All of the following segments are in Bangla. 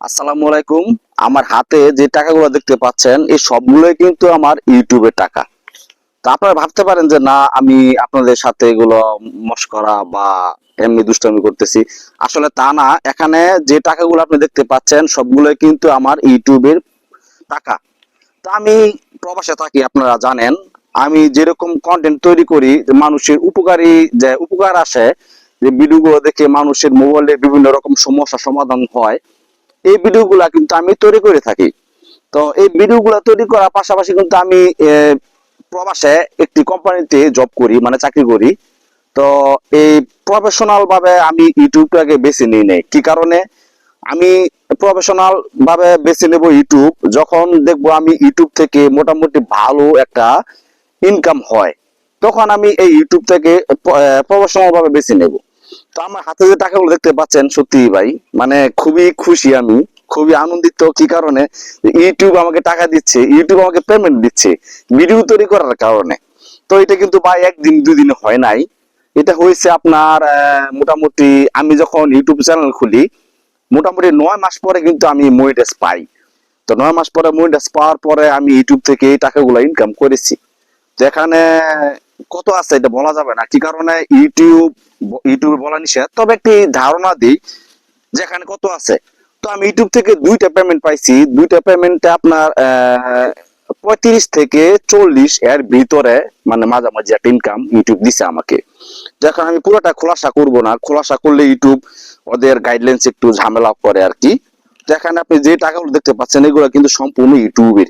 আসসালামু আলাইকুম। আমার হাতে যে টাকাগুলো দেখতে পাচ্ছেন, এই সবগুলোই কিন্তু আমার ইউটিউবের টাকা। তো আপনারা ভাবতে পারেন যে, না, আমি আপনাদের সাথে এগুলো মস্করা বা এমনি দুষ্টামি করতেছি। আসলে তা না। এখানে যে টাকাগুলো আপনি দেখতে পাচ্ছেন, সবগুলোই কিন্তু আমার ইউটিউবের টাকা। তো আমি প্রবাসে থাকি, আপনারা জানেন। আমি যেরকম কন্টেন্ট তৈরি করি মানুষের উপকারী যে উপকার আসে, যে ভিডিওগুলো দেখে মানুষের মোবাইলে বিভিন্ন রকম সমস্যা সমাধান হয় এই ভিডিওগুলা কিন্তু আমি তৈরি করে থাকি। তো এই ভিডিওগুলো তৈরি করার পাশাপাশি কিন্তু আমি প্রবাসে একটি কোম্পানিতে জব করি মানে চাকরি করি। তো এই প্রফেশনাল ভাবে আমি ইউটিউবটাকে বেছে নিই নাই। কি কারণে? আমি প্রফেশনাল ভাবে বেছে নেব ইউটিউব, যখন দেখব আমি ইউটিউব থেকে মোটামুটি ভালো একটা ইনকাম হয়, তখন আমি এই ইউটিউব থেকে প্রফেশনাল ভাবে বেছে নেব। তো আমার হাতে যে টাকাগুলো দেখতে পাচ্ছেন সত্যি ভাই মানে খুবই খুশি আমি, খুবই আনন্দিত। কি কারণে? ইউটিউব আমাকে টাকা দিচ্ছে ইউটিউব আমাকে পেমেন্ট দিচ্ছে ভিডিও তৈরি করার কারণে। তো এটা কিন্তু ভাই একদিন দুই দিনে হয় নাই। এটা হয়েছে আপনার মোটামুটি আমি যখন ইউটিউব চ্যানেল খুলি, মোটামুটি নয় মাস পরে কিন্তু আমি মনিটাইজ পাই। তো নয় মাস পরে মনিটাইজ পাওয়ার পরে আমি ইউটিউব থেকে এই টাকাগুলো ইনকাম করেছি। তো এখানে কত আছে এটা বলা যাবে না। কি কারণে ইউটিউব ইউটিউবে বলা নিষেধ? তবে একটি ধারণা দিই, যেখানে কত আছে। তো আমি ইউটিউব থেকে দুইটা পেমেন্ট পাইছি। দুইটা পেমেন্টে আপনার পঁয়ত্রিশ থেকে চল্লিশ এর ভিতরে মানে মাঝামাঝি একটা ইনকাম ইউটিউব দিছে আমাকে। যখন আমি পুরোটা খোলাসা করব না। খোলাসা করলে ইউটিউব ওদের গাইডলাইন্স একটু ঝামেলা করে আর কি। যেখানে আপনি যে টাকাগুলো দেখতে পাচ্ছেন, এগুলো কিন্তু সম্পূর্ণ ইউটিউবের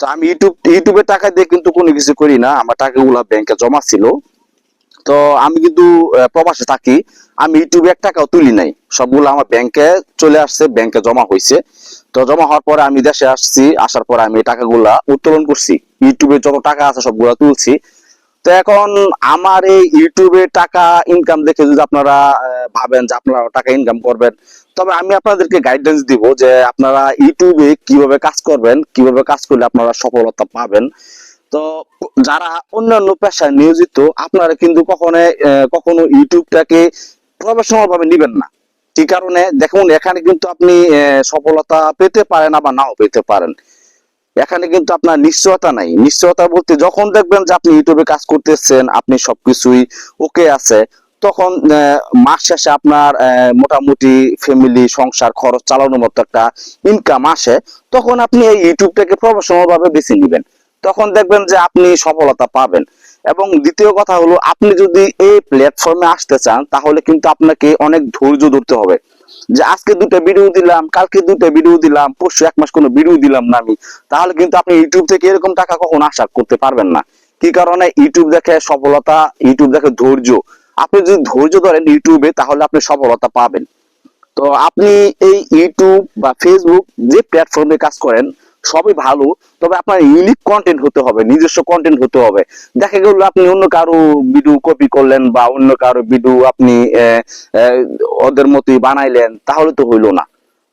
তো আমি ইউটিউব ইউটিউবের টাকা দিয়ে কিন্তু কোনো কিছু করি না। আমার টাকাগুলো ব্যাংকে জমা ছিল। তো আমি কিন্তু প্রবাসে থাকি। আমি ইউটিউবে এক টাকাও তুলি নাই। সবগুলো আমার ব্যাংকে চলে আসছে ব্যাংকে জমা হয়েছে তো জমা হওয়ার পরে আমি দেশে আসছি। আসার পরে আমি টাকাগুলা উত্তোলন করছি। ইউটিউবে যত টাকা আছে সবগুলা তুলছি। তো এখন আমার এই ইউটিউবে টাকা ইনকাম দেখে যদি আপনারা ভাবেন যে আপনারা টাকা ইনকাম করবেন তবে আমি আপনাদেরকে গাইডেন্স দিব যে আপনারা ইউটিউবে কীভাবে কাজ করবেন, কীভাবে কাজ করলে আপনারা সফলতা পাবেন। তো যারা অন্যান্য পেশায় নিয়োজিত, আপনারা কিন্তু কখনো কখনো ইউটিউবটাকে প্রফেশনাল ভাবে নিবেন না। কি কারণে? দেখুন, এখানে কিন্তু আপনি সফলতা পেতে পারেন আবার নাও পেতে পারেন। এখানে কিন্তু আপনার নিশ্চয়তা নাই। নিশ্চয়তা বলতে যখন দেখবেন যে আপনি ইউটিউবে কাজ করতেছেন, আপনি সবকিছুই ওকে আছে। তখন মাস শেষে আপনার মোটামুটি ফ্যামিলি সংসার, খরচ চালানোর মতো একটা ইনকাম আসে, তখন আপনি এই ইউটিউবটাকে প্রফেশনাল ভাবে বেছে নেবেন। তখন দেখবেন যে আপনি সফলতা পাবেন। এবং দ্বিতীয় কথা হলো, আপনি যদি এই প্ল্যাটফর্মে আসতে চান, তাহলে কিন্তু আপনাকে অনেক ধৈর্য ধরতে হবে। যে আজকে দুটো ভিডিও দিলাম, কালকে দুটো ভিডিও দিলাম, পরশু এক মাস কোনো ভিডিও দিলাম না আমি, তাহলে কিন্তু আপনি ইউটিউব থেকে এরকম টাকা কখন আশা করতে পারবেন না। কি কারণে? ইউটিউব দেখে সফলতা ইউটিউব দেখে ধৈর্য। আপনি যদি ধৈর্য ধরেন ইউটিউবে, তাহলে আপনি সফলতা পাবেন। তো আপনি এই ইউটিউব বা ফেসবুক যে প্ল্যাটফর্মে কাজ করেন, সবই ভালো, তবে আপনার ইউনিক কন্টেন্ট হতে হবে, নিজস্ব কন্টেন্ট হতে হবে। দেখা গেল আপনি অন্য কারও ভিডিও কপি করলেন বা অন্য কারও ভিডিও আপনি ওদের মতোই বানাইলেন, তাহলে তো হইল না।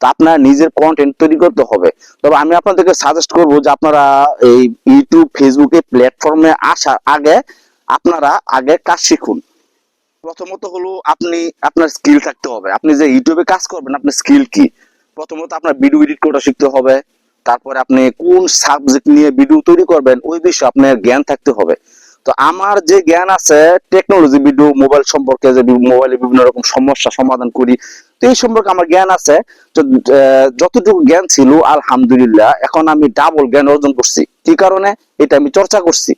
তো আপনার নিজের কন্টেন্ট তৈরি করতে হবে। তবে আমি আপনাদেরকে সাজেস্ট করব যে আপনারা এই ইউটিউব, ফেসবুকে প্ল্যাটফর্মে আসার আগে আপনারা আগে কাজ শিখুন। প্রথমত হলো আপনি আপনার স্কিল থাকতে হবে। আপনি যে ইউটিউবে কাজ করবেন, আপনার স্কিল কি? প্রথমত আপনার ভিডিও এডিট করা শিখতে হবে। তারপরে আপনি কোন সাবজেক্ট নিয়ে ভিডিও তৈরি করবেন, ওই বিষয়ে আপনার জ্ঞান থাকতে হবে। তো আমার যে জ্ঞান আছে টেকনোলজি ভিডিও মোবাইল সম্পর্কে যে মোবাইলে বিভিন্ন রকম সমস্যা সমাধান করি, তো এই সম্পর্কে আমার জ্ঞান আছে। তো যতটুকু জ্ঞান ছিল, আলহামদুলিল্লাহ, এখন আমি ডাবল জ্ঞান অর্জন করছি। কি কারণে? এটা আমি চর্চা করছি।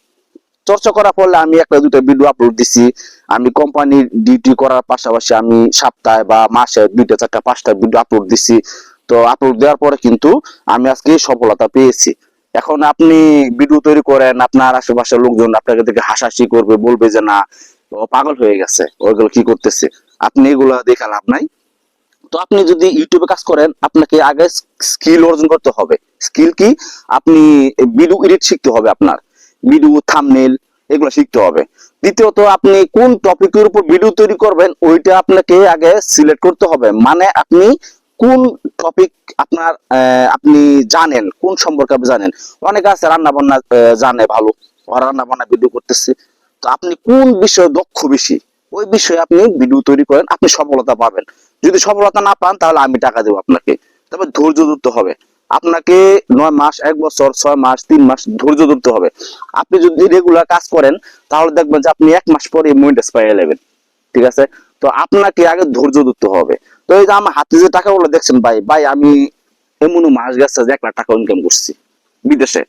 চর্চা করার ফলে আমি একটা দুটো ভিডিও আপলোড দিছি। আমি কোম্পানির ডিউটি করার পাশাপাশি আমি সপ্তাহে বা মাসে দুইটা চারটা, পাঁচটা ভিডিও আপলোড দিছি। তো আপলোড দেওয়ার পরে কিন্তু আমি আজকে সফলতা পেয়েছি। এখন আপনি ভিডিও তৈরি করেন, আপনার আশেপাশের লোকজন আপনাকে দেখে হাসাহাসি করবে, বলবে যে, না পাগল হয়ে গেছে, ওইগুলো কি করতেছে? আপনি এগুলো দেখে লাভ নাই। তো আপনি যদি ইউটিউবে কাজ করেন, আপনাকে আগে স্কিল অর্জন করতে হবে। স্কিল কি? আপনি ভিডিও এডিট শিখতে হবে আপনার। ভিডিও থামনেল এগুলো শিখতে হবে। দ্বিতীয়ত, আপনি কোন টপিকের উপর ভিডিও তৈরি করবেন, ওইটা আপনাকে আগে সিলেক্ট করতে হবে। মানে আপনি কোন টপিক আপনার আপনি জানেন, কোন সম্পর্কে আপনি জানেন। অনেকে আছে রান্না বান্না জানে ভালো রান্না বান্না ভিডিও করতেছে। তো আপনি কোন বিষয়ে দক্ষ বেশি, ওই বিষয়ে আপনি ভিডিও তৈরি করেন, আপনি সফলতা পাবেন। যদি সফলতা না পান, তাহলে আমি টাকা দেবো আপনাকে। তবে ধৈর্য ধরতে হবে। আপনাকে নয় মাস, এক বছর, ছয় মাস, তিন মাস ধৈর্য ধরতে হবে। আপনি যদি রেগুলার কাজ করেন, তাহলে দেখবেন যে আপনি এক মাস পরে মনিটাইজ পাইয়ে নেবেন ঠিক আছে? তো আপনাকে আগে ধৈর্য ধরতে হবে। তো এই যে আমার হাতে যে টাকাগুলো দেখছেন ভাই ভাই আমি এমন মাস গেছে যে এক লাখ টাকা ইনকাম করছি বিদেশে।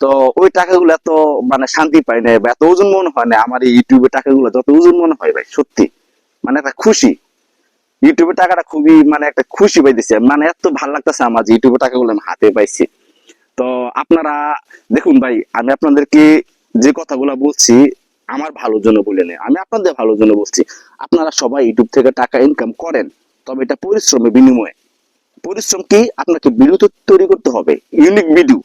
তো ওই টাকাগুলো এত মানে শান্তি পাই না এত ওজন মনে হয় না আমার এই ইউটিউবের টাকাগুলো যত ওজন মনে হয় ভাই, সত্যি। মানে একটা খুশি। ইউটিউবের টাকাটা খুবই মানে একটা খুশি পাইতেছি। মানে এত ভালো লাগতেছে আমার যে ইউটিউবের টাকাগুলো আমি হাতে পাইছি। তো আপনারা, দেখুন ভাই, আমি আপনাদেরকে যে কথাগুলো বলছি, আমার ভালোর জন্য বলে নেই। আমি আপনাদের ভালোর জন্য বলছি, আপনারা সবাই ইউটিউব থেকে টাকা ইনকাম করেন, তবে এটা পরিশ্রমের বিনিময়ে। পরিশ্রম কি? আপনাকে ভিডিও তৈরি করতে হবে ইউনিক ভিডিও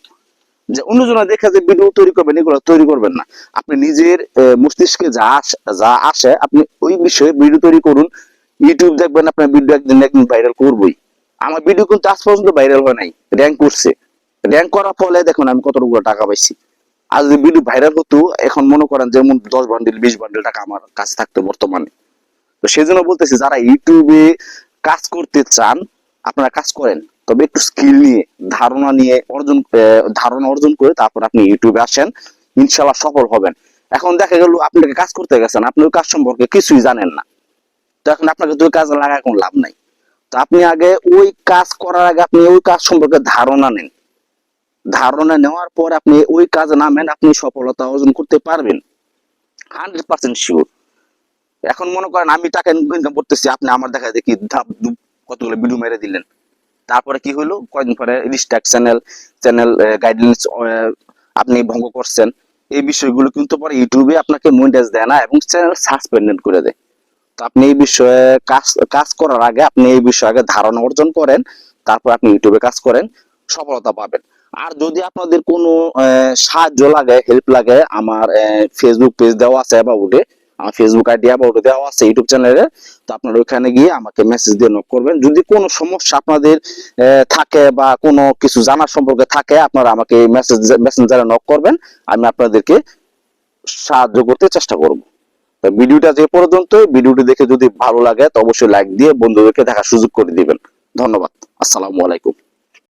যে অন্যজনা দেখে যে ভিডিও তৈরি করবেন, এগুলো তৈরি করবেন না। আপনি নিজের মস্তিষ্কে যা যা আসে, আপনি ওই বিষয়ে ভিডিও তৈরি করুন ইউটিউব দেখবেন, আপনার ভিডিও একদিন একদিন ভাইরাল করবই। আমার ভিডিও কিন্তু আজ পর্যন্ত ভাইরাল হয় নাই র্যাঙ্ক করছে র্যাঙ্ক করার ফলে দেখুন আমি কতটুকু টাকা পাইছি। আর যদি ভিডিও ভাইরাল হতো, এখন মনে করেন যেমন দশ বান্ডিল বিশ বান্ডিল টাকা আমার কাছে থাকতো বর্তমানে। তো সেই জন্য বলতেছি, যারা ইউটিউবে কাজ করতে চান, আপনারা কাজ করেন। তবে একটু স্কিল নিয়ে, ধারণা নিয়ে অর্জন ধারণা অর্জন করে তারপর আপনি ইউটিউবে আসেন ইনশাল্লাহ সফল হবেন। এখন দেখা গেল আপনাকে কাজ করতে গেছেন আপনি ওই কাজ সম্পর্কে কিছুই জানেন না। তো এখন আপনাকে ওই কাজে লাগায় কোনো লাভ নাই। তো আপনি আগে ওই কাজ করার আগে আপনি ওই কাজ সম্পর্কে ধারণা নেন। ধারণা নেওয়ার পর আপনি ওই কাজে নামেন, আপনি সফলতা অর্জন করতে পারবেন। Hundred percent sure. এখন মনে করেন আমি টাকা ইনকাম করতেছি, আপনি আমার দেখা দেখি ধাপ ধুপ কতগুলো ভিডিও মেরে দিলেন। তারপরে কি হলো কয়েকদিন পরে রিস্ট্রাক্ট চ্যানেল চ্যানেল গাইডলাইন্স আপনি ভঙ্গ করছেন। এই বিষয়গুলো কিন্তু পরে ইউটিউবে আপনাকে মনিটাইজ দেয় না এবং চ্যানেল সাসপেন্ডেড করে দেয়। আপনি এই বিষয়ে কাজ কাজ করার আগে আপনি এই বিষয়ে আগে ধারণা অর্জন করেন, তারপর আপনি ইউটিউবে কাজ করেন, সফলতা পাবেন। আর যদি আপনাদের কোনো সাহায্য লাগে হেল্প লাগে, আমার ফেসবুক পেজ দেওয়া আছে অ্যাবাউটে আমার ফেসবুক আইডি অ্যাবাউটে দেওয়া আছে ইউটিউব চ্যানেলে তো আপনারা ওইখানে গিয়ে আমাকে মেসেজ দিয়ে নক করবেন। যদি কোনো সমস্যা আপনাদের থাকে বা কোনো কিছু জানার সম্পর্কে থাকে, আপনারা আমাকে মেসেজ মেসেঞ্জারে নক করবেন। আমি আপনাদেরকে সাহায্য করতে চেষ্টা করব। ভিডিওটা যে পর্যন্ত ভিডিওটি দেখে যদি ভালো লাগে, তো অবশ্যই লাইক দিয়ে বন্ধুদেরকে দেখার সুযোগ করে দিবেন। ধন্যবাদ। আসসালামু আলাইকুম।